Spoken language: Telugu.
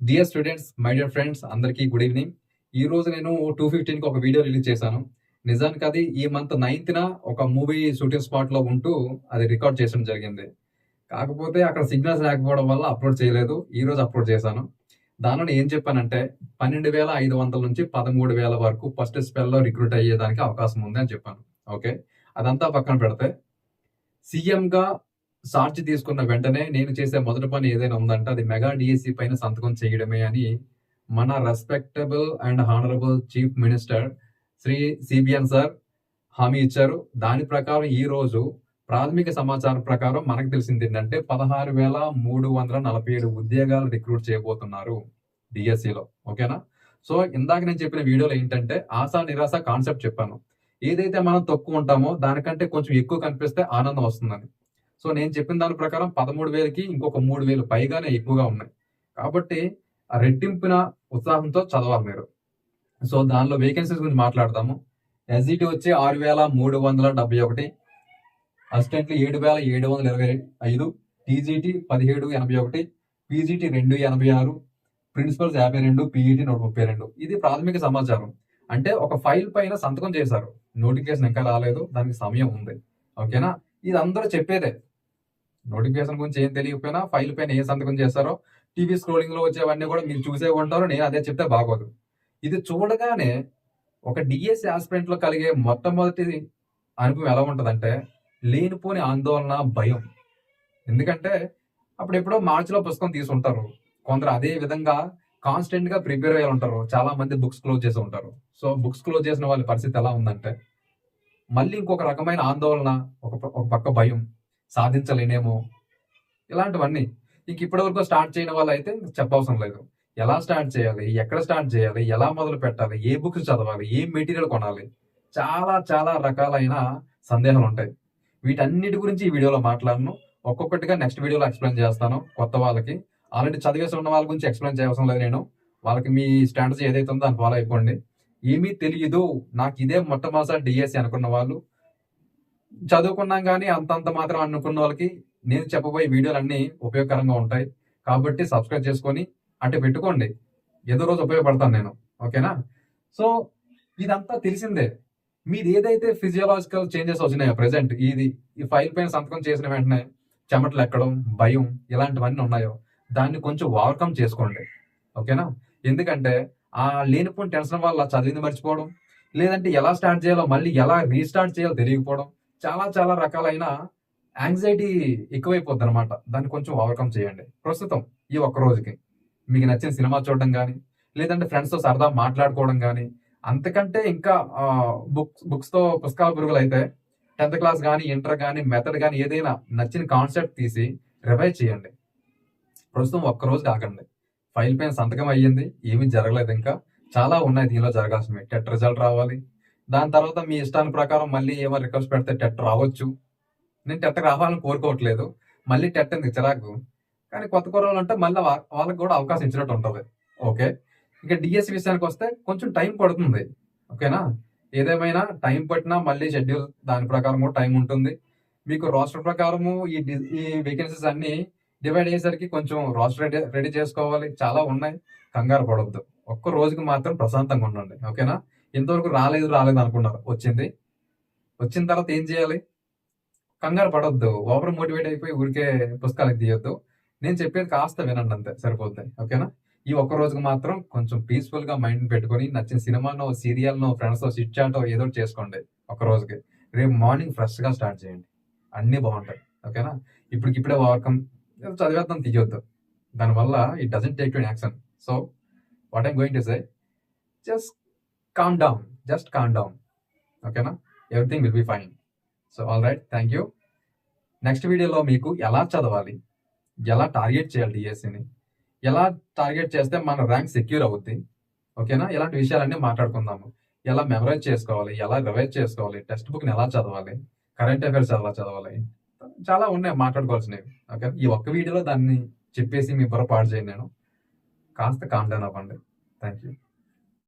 Dear students my dear friends అందరికీ గుడ్ ఈవినింగ్ ఈ రోజు నేను టూ ఫిఫ్టీన్కి ఒక వీడియో రిలీజ్ చేశాను. నిజానికి అది ఈ మంత్ నైన్త్న ఒక మూవీ షూటింగ్ స్పాట్లో ఉంటూ అది రికార్డ్ చేయడం జరిగింది. కాకపోతే అక్కడ సిగ్నల్స్ లేకపోవడం వల్ల అప్లోడ్ చేయలేదు. ఈ రోజు అప్లోడ్ చేశాను. దానిలో ఏం చెప్పానంటే పన్నెండు వేల ఐదు వందల నుంచి పదమూడు వేల వరకు ఫస్ట్ స్పెల్లో రిక్రూట్ అయ్యేదానికి అవకాశం ఉంది అని చెప్పాను. ఓకే అదంతా పక్కన పెడితే సీఎంగా గా తీసుకున్న వెంటనే నేను చేసే మొదటి పని ఏదైనా ఉందంటే అది మెగా డిఎస్సి పైన సంతకం చేయడమే అని మన respectable and honourable chief minister Shri CBN sir హామీ ఇచ్చారు. దాని ప్రకారం ఈ రోజు ప్రాథమిక సమాచారం ప్రకారం మనకు తెలిసింది ఏంటంటే పదహారు వేల మూడు వందల నలభై ఏడు ఉద్యోగాలు రిక్రూట్ చేయబోతున్నారు డిఎస్సిలో ఓకేనా? సో ఇందాక నేను చెప్పిన వీడియోలో ఏంటంటే ఆశా నిరాశ కాన్సెప్ట్ చెప్పాను. ఏదైతే మనం తక్కువ ఉంటామో దానికంటే కొంచెం ఎక్కువ కనిపిస్తే ఆనందం వస్తుందని. సో నేను చెప్పిన దాని ప్రకారం పదమూడు వేలకి ఇంకొక మూడు వేలు పైగానే ఎక్కువగా ఉన్నాయి. కాబట్టి రెట్టింపున ఉత్సాహంతో చదవాలి మీరు. సో దానిలో వేకెన్సీస్ గురించి మాట్లాడతాము. ఎస్జిటి వచ్చి ఆరు వేల మూడు వందల డెబ్బై ఒకటి అసిస్టెంట్లు ఏడు వేల ఏడు వందల ఇరవై ఐదు టీజీటీ పదిహేడు ఎనభై ఒకటి పీజీటీ రెండు ఎనభై ఆరు ప్రిన్సిపల్స్ యాభై రెండు పీఈటీ నూట ముప్పై రెండు. ఇది ప్రాథమిక సమాచారం. అంటే ఒక ఫైల్ పైన సంతకం చేశారు. నోటిఫికేషన్ ఇంకా రాలేదు. దానికి సమయం ఉంది. ఓకేనా? ఇది అందరూ చెప్పేదే. నోటిఫికేషన్ గురించి ఏం తెలియకపోయినా ఫైల్ పైన ఏ సంతకం చేస్తారో టీవీ స్క్రోలింగ్లో వచ్చేవన్నీ కూడా మీరు చూసే ఉంటారు నేను అదే చెప్తే బాగోదు. ఇది చూడగానే ఒక డిఎస్ ఆస్పిరెంట్లో కలిగే మొట్టమొదటి అనుభవం ఎలా ఉంటుందంటే లేనిపోని ఆందోళన భయం. ఎందుకంటే అప్పుడు ఎప్పుడో మార్చిలో పుస్తకం తీసి ఉంటారు కొందరు అదే విధంగా కాన్స్టెంట్గా ప్రిపేర్ అయ్యి ఉంటారు. చాలా మంది బుక్స్ క్లోజ్ చేసి ఉంటారు. సో బుక్స్ క్లోజ్ చేసిన వాళ్ళ పరిస్థితి ఎలా ఉందంటే మళ్ళీ ఇంకొక రకమైన ఆందోళన ఒక ఒక పక్క భయం సాధించలేనేమో. ఇలాంటివన్నీ. ఇంక ఇప్పటి వరకు స్టార్ట్ చేయని వాళ్ళు అయితే చెప్పవసరం లేదు. ఎలా స్టార్ట్ చేయాలి? ఎక్కడ స్టార్ట్ చేయాలి? ఎలా మొదలు పెట్టాలి? ఏ బుక్స్ చదవాలి? ఏ మెటీరియల్ కొనాలి? చాలా చాలా రకాలైన సందేహాలు ఉంటాయి వీటన్నిటి గురించి ఈ వీడియోలో మాట్లాడను. ఒక్కొక్కటిగా నెక్స్ట్ వీడియోలో ఎక్స్ప్లెయిన్ చేస్తాను కొత్త వాళ్ళకి. ఆల్రెడీ చదివేసి ఉన్న వాళ్ళ గురించి ఎక్స్ప్లెయిన్ చేయవసరం లేదు నేను. వాళ్ళకి మీ స్ట్రాటజీ ఏదైతే ఉందో దాన్ని ఫాలో అయిపోండి. ఏమీ తెలియదు నాకు ఇదే మొట్టమొదటి డిఎస్సి అనుకున్న వాళ్ళు. చదువుకున్నాం కానీ అంతంత మాత్రం అనుకున్న వాళ్ళకి నేను చెప్పబోయే వీడియోలు అన్నీ ఉపయోగకరంగా ఉంటాయి. కాబట్టి సబ్స్క్రైబ్ చేసుకొని అంటే పెట్టుకోండి. ఏదో రోజు ఉపయోగపడతాను నేను. ఓకేనా? సో ఇదంతా తెలిసిందే. మీది ఏదైతే ఫిజియోలాజికల్ చేంజెస్ వచ్చినాయో ప్రజెంట్ ఇది ఈ ఫైల్ పైన సంతకం చేసిన వెంటనే చెమటలు ఎక్కడం భయం ఇలాంటివన్నీ ఉన్నాయో దాన్ని కొంచెం ఓవర్కమ్ చేసుకోండి. ఓకేనా? ఎందుకంటే ఆ లేనిపోయిన టెన్షన్ వల్ల చదివింది మర్చిపోవడం లేదంటే ఎలా స్టార్ట్ చేయాలో మళ్ళీ ఎలా రీస్టార్ట్ చేయాలో తెలియకపోవడం చాలా చాలా రకాలైన యాంగ్జైటీ ఎక్కువైపోద్ది అనమాట దాన్ని కొంచెం ఓవర్కమ్ చేయండి. ప్రస్తుతం ఈ ఒక్క రోజుకి మీకు నచ్చిన సినిమా చూడడం కానీ లేదంటే ఫ్రెండ్స్తో సరదా మాట్లాడుకోవడం కానీ అంతకంటే ఇంకా బుక్స్ బుక్స్తో పుస్తకాల పురుగులు అయితే టెన్త్ క్లాస్ కానీ ఇంటర్ కానీ మెథడ్ కానీ ఏదైనా నచ్చిన కాన్సెప్ట్ తీసి రివైజ్ చేయండి. ప్రస్తుతం ఒక్క రోజు కాకండి ఫైల్ పైన సంతకం అయ్యింది. ఏమీ జరగలేదు ఇంకా. చాలా ఉన్నాయి దీనిలో జరగాల్సినవి. టెట్ రిజల్ట్ రావాలి. దాని తర్వాత మీ ఇష్టాన్ని ప్రకారం మళ్ళీ ఏమో రిక్వెస్ట్ పెడితే టెట్ రావచ్చు. నేను టెట్కి రావాలని కోరుకోవట్లేదు. మళ్ళీ టెట్ ఎందుకు చిరాకు. కానీ కొత్త కూరలు అంటే మళ్ళీ వాళ్ళకి కూడా అవకాశం ఇచ్చినట్టు ఉంటుంది. ఓకే? ఇక డిఎస్సి విషయానికి వస్తే కొంచెం టైం పడుతుంది. ఓకేనా? ఏదేమైనా టైం పట్టినా మళ్ళీ షెడ్యూల్ దాని ప్రకారం కూడా టైం ఉంటుంది. మీకు రాష్ట్ర ప్రకారము ఈ డి- ఈ వేకెన్సీస్ అన్ని డివైడ్ అయ్యేసరికి కొంచెం రాష్ట్ర రెడీ రెడీ చేసుకోవాలి. చాలా ఉన్నాయి. కంగారు పడవద్దు ఒక్క రోజుకి మాత్రం ప్రశాంతంగా ఉండండి. ఓకేనా? ఇంతవరకు రాలేదు రాలేదు అనుకున్నారు. వచ్చింది. వచ్చిన తర్వాత ఏం చేయాలి? కంగారు పడొద్దు. ఓవర్ మోటివేట్ అయిపోయి ఊరికే పుస్తకాలు తీయొద్దు. నేను చెప్పేది కాస్త వినండి అంతే సరిపోతాయి ఓకేనా? ఈ ఒక్క రోజుకి మాత్రం కొంచెం పీస్ఫుల్గా మైండ్ పెట్టుకొని నచ్చిన సినిమానో సీరియల్నో ఫ్రెండ్స్తో సిట్ చాటో ఏదో చేసుకోండి ఒక రోజుకి. రేపు మార్నింగ్ ఫ్రెష్గా స్టార్ట్ చేయండి. అన్నీ బాగుంటాయి. ఓకేనా? ఇప్పటికిప్పుడే ఓవర్కమ్ చదివేద్దాం తీయొద్దు. దానివల్ల it doesn't take to action so what I'm going to say just calm down just calm down ఓకేనా everything will be fine so all right thank you next వీడియోలో మీకు ఎలా చదవాలి? ఎలా టార్గెట్ చేయాలి డిఎస్సిని ఎలా టార్గెట్ చేస్తే మన ర్యాంక్ సెక్యూర్ అవుద్ది? ఓకేనా ఇలాంటి విషయాలన్నీ మాట్లాడుకుందాము. ఎలా మెమరైజ్ చేసుకోవాలి? ఎలా రివైజ్ చేసుకోవాలి? టెక్స్ట్ బుక్ని ఎలా చదవాలి? కరెంట్ అఫైర్స్ ఎలా చదవాలి? చాలా ఉన్నాయి. మాట్లాడుకోవాల్సినవి. ఓకే ఈ ఒక్క వీడియోలో దాన్ని చెప్పేసి మీ బుర్ర పాడు చేయను నేను. కాస్త కామ్ డౌన్ అవ్వండి. Thank you